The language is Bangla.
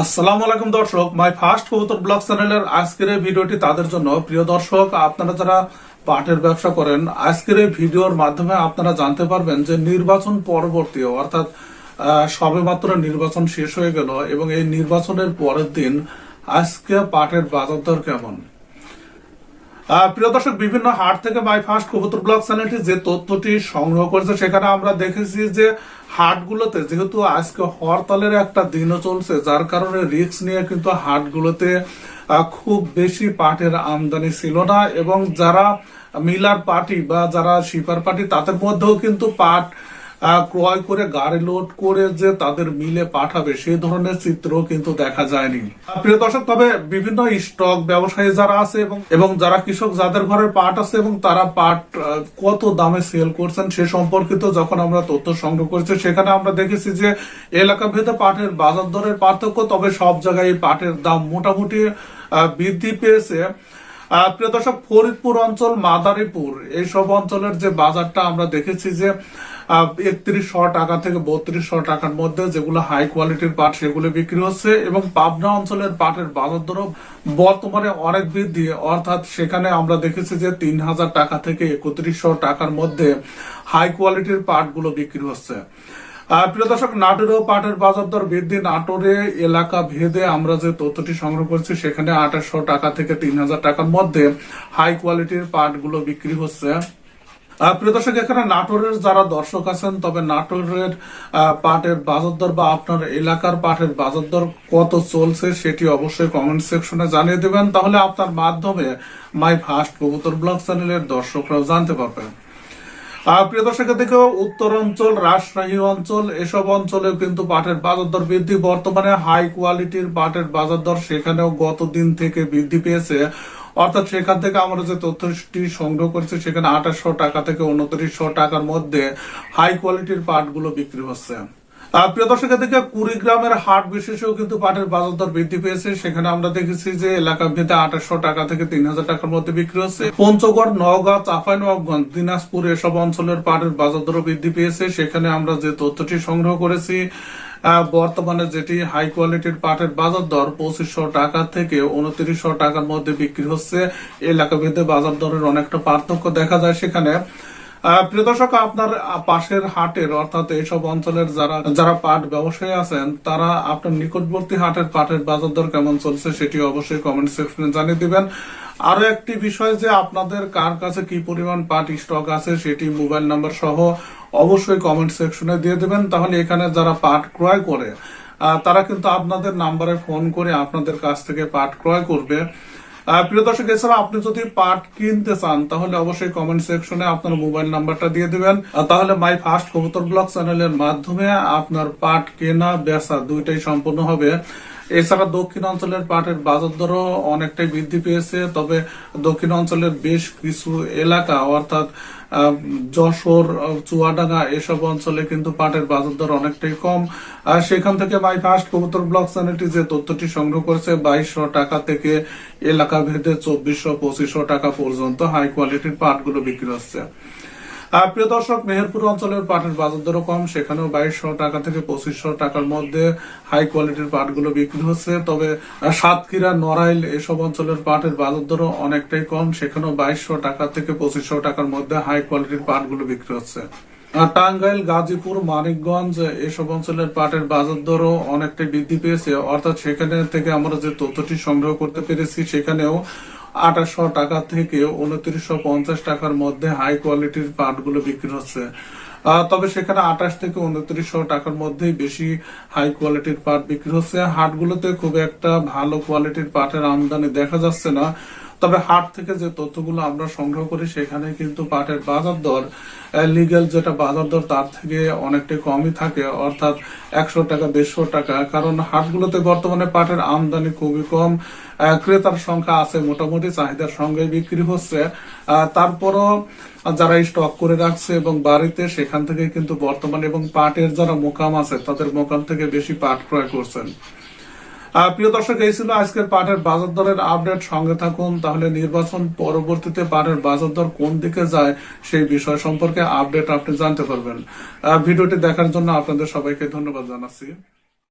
আসসালামু আলাইকুম দর্শক, মাই ফার্স্ট কবুতর ব্লগ চ্যানেলের আজকের এই ভিডিওটি তাদের জন্য। প্রিয় দর্শক, আপনারা যারা পাটের ব্যবসা করেন, আজকের এই ভিডিওর মাধ্যমে আপনারা জানতে পারবেন যে নির্বাচন পরবর্তী, অর্থাৎ সবে সবেমাত্র নির্বাচন শেষ হয়ে গেল এবং এই নির্বাচনের পরের দিন আজকে পাটের বাজার দর কেমন? প্রিয় দর্শক, বিভিন্ন হাট থেকে মাই ফার্স্ট কবুতর ব্লগ চ্যানেলটি যে তথ্যটি সংগ্রহ করেছে, সেখানে আমরা দেখেছি যে হাটগুলোতে যেহেতু আজকে হরতালের একটা দিনও চলছে, যার কারণে রিস্ক নিয়ে কিন্তু হাটগুলোতে খুব বেশি পাটের আমদানি ছিল না এবং যারা মিলার পার্টি বা যারা শিপার পার্টি, তাদের মধ্যেও কিন্তু পাট ক্রয় করে, গাড়ি লোড করে যে তাদের মিলে পাঠাবে, সেই ধরনের চিত্র কিন্তু দেখা যায়নি। প্রিয় দর্শক, তবে বিভিন্ন স্টক ব্যবসায়ী যারা আছে এবং যারা কৃষক, যাদের ঘরে পাট আছে এবং তারা পাট কত দামে সেল করছেন সে সম্পর্কিত যখন আমরা তথ্য সংগ্রহ করেছি, সেখানে আমরা দেখেছি যে এলাকা ভেদে পাটের বাজার দরের পার্থক্য, তবে সব জায়গায় পাটের দাম মোটামুটি বৃদ্ধি পেয়েছে। প্রিয় দর্শক, ফরিদপুর অঞ্চল, মাদারীপুর, এইসব অঞ্চলের যে বাজারটা আমরা দেখেছি যে একত্রিশশো টাকা থেকে বত্রিশশো টাকার মধ্যে যেগুলো হাই কোয়ালিটির পাট, সেগুলো বিক্রি হচ্ছে এবং পাবনা অঞ্চলের পাটের বাজার দরও বর্তমানে অনেক বৃদ্ধি। অর্থাৎ সেখানে আমরা দেখেছি যে তিন হাজার টাকা থেকে একত্রিশশো টাকার মধ্যে হাই কোয়ালিটির পাটগুলো বিক্রি হচ্ছে। প্রিয় দর্শক, নাটোরেও পাটের বাজার দর বৃদ্ধি। নাটোরে এলাকা ভেদে আমরা যে তথ্যটি সংগ্রহ করছি, সেখানে আঠাশশো টাকা থেকে তিন হাজার টাকার মধ্যে হাই কোয়ালিটির পাটগুলো বিক্রি হচ্ছে। প্রিয় দর্শক, এখানে নাটোরের যারা দর্শক আছেন, তবে নাটোরের পাটের বাজার দর বা আপনার এলাকার পাটের বাজার দর কত চলছে সেটি অবশ্যই কমেন্ট সেকশনে জানিয়ে দেবেন। তাহলে আপনার মাধ্যমে মাই ফার্স্ট কবুতর ব্লগ চ্যানেলের দর্শকরাও জানতে পারবেন। প্রিয় দর্শকের দিকে উত্তর অঞ্চল, রাজশাহী অঞ্চল, এসব অঞ্চলেও কিন্তু পাটের বাজার দর বৃদ্ধি। বর্তমানে হাই কোয়ালিটির পাটের বাজার দর সেখানেও গত দিন থেকে বৃদ্ধি পেয়েছে। অর্থাৎ সেখান থেকে আমরা যে তথ্যটি সংগ্রহ করছি, সেখানে আঠাশশো টাকা থেকে উনত্রিশশো টাকার মধ্যে হাই কোয়ালিটির পাটগুলো বিক্রি হচ্ছে। প্রিয় দর্শকের দিকে কুড়িগ্রামের হাট বিশেষেও কিন্তু পাটের বাজার দর বৃদ্ধি পেয়েছে। সেখানে আমরা দেখেছি যে এলাকা ভেদে আঠাশশো টাকা থেকে তিন হাজার টাকার মধ্যে বিক্রি হচ্ছে। পঞ্চগড়, নওগাঁ দিনাজপুর এসব অঞ্চলের পাটের বাজার দরও বৃদ্ধি পেয়েছে। সেখানে আমরা যে তথ্যটি সংগ্রহ করেছি বর্তমানে যেটি হাই কোয়ালিটির পাটের বাজার দর পঁচিশশো টাকা থেকে উনত্রিশশো টাকার মধ্যে বিক্রি হচ্ছে। এলাকা ভেদে বাজার দরের অনেকটা পার্থক্য দেখা যায়। সেখানে প্রিয় দর্শক, আপনার পাশের হাটের, অর্থাৎ এইসব অঞ্চলের যারা যারা পাট ব্যবসায়ী আছেন, তারা আপনার নিকটবর্তী হাটের পাটের বাজার দর কেমন চলছে সেটি অবশ্যই কমেন্ট সেকশনে জানিয়ে দিবেন। আরও একটি বিষয় যে আপনাদের কার কাছে কি পরিমাণ পাট স্টক আছে সেটি মোবাইল নাম্বার সহ অবশ্যই কমেন্ট সেকশনে দিয়ে দেবেন। তাহলে এখানে যারা পাট ক্রয় করে তারা কিন্তু আপনাদের নাম্বারে ফোন করে আপনাদের কাছ থেকে পাট ক্রয় করবে। প্রিয় দর্শক, এছাড়া আপনি যদি পাট কিনতে চান, তাহলে অবশ্যই কমেন্ট সেকশনে আপনার মোবাইল নাম্বারটা দিয়ে দিবেন। তাহলে মাই ফার্স্ট কবুতর ব্লগ চ্যানেলের মাধ্যমে আপনার পাট কেনা, বেচা দুইটাই সম্পূর্ণ হবে। এছাড়া দক্ষিণ অঞ্চলের পাটের বাজার দরও অনেকটাই বৃদ্ধি পেয়েছে, তবে দক্ষিণ অঞ্চলের বেশ কিছু এলাকা, অর্থাৎ যশোর, চুয়াডাঙ্গা, এসব অঞ্চলে কিন্তু পাটের বাজার দর অনেকটাই কম। আর সেখান থেকে মাই ফার্স্ট কবুতর ব্লক চ্যানেলটি যে তথ্যটি সংগ্রহ করেছে, বাইশশো টাকা থেকে এলাকা ভেদে চব্বিশশো পঁচিশশো টাকা পর্যন্ত হাই কোয়ালিটির পাটগুলো বিক্রি হচ্ছে। প্রিয় দর্শক, মেহেরপুর অঞ্চলের পাটের বাজার দরও কম। সেখানেও বাইশশো টাকা থেকে পঁচিশশো টাকার মধ্যে হাই কোয়ালিটির পাটগুলো বিক্রি হচ্ছে। তবে সাতক্ষীরা, নড়াইল এসব অঞ্চলের পাটের বাজার দরও অনেকটাই কম। সেখানেও বাইশশো টাকা থেকে পঁচিশশো টাকার মধ্যে হাই কোয়ালিটির পাটগুলো বিক্রি হচ্ছে। টাঙ্গাইল, গাজীপুর, মানিকগঞ্জ এসব অঞ্চলের পাটের বাজার দরও অনেকটাই বৃদ্ধি পেয়েছে। অর্থাৎ সেখানে থেকে আমরা যে তথ্যটি সংগ্রহ করতে পেরেছি, সেখানেও আঠাশশো টাকা থেকে উনত্রিশশো পঞ্চাশ টাকার মধ্যে হাই কোয়ালিটির পাটগুলো বিক্রি হচ্ছে। তবে সেখানে আঠাশ থেকে উনত্রিশশো টাকার মধ্যেই বেশি হাই কোয়ালিটির পাট বিক্রি হচ্ছে। হাটগুলোতে খুব একটা ভালো কোয়ালিটির পাটের আমদানি দেখা যাচ্ছে না। তবে হাট থেকে যে তথ্যগুলো আমরা সংগ্রহ করি, সেখানে কিন্তু পাটের বাজার দর লিগ্যাল যেটা বাজার দর, তার থেকে অনেকটাই কমই থাকে, অর্থাৎ একশো টাকা, দেড়শো টাকা। কারণ হাটগুলোতে বর্তমানে পাটের আমদানি খুবই কম ক্রেতার সংখ্যা আছে, মোটামুটি চাহিদার সঙ্গে বিক্রি হচ্ছে। তারপরও যারা স্টক করে রাখছে এবং বাড়িতে, সেখান থেকে কিন্তু বর্তমানে এবং পাটের যারা মোকাম আছে, তাদের মোকাম থেকে বেশি পাট ক্রয় করছেন। প্রিয় দর্শক, এই ছিল আজকের পাটের বাজার দরের আপডেট। সঙ্গে থাকুন, তাহলে নির্বাচন পরবর্তীতে পাটের বাজার দর কোন দিকে যায় সেই বিষয় সম্পর্কে আপডেট আপনি জানতে পারবেন। ভিডিওটি দেখার জন্য আপনাদের সবাইকে ধন্যবাদ জানাচ্ছি।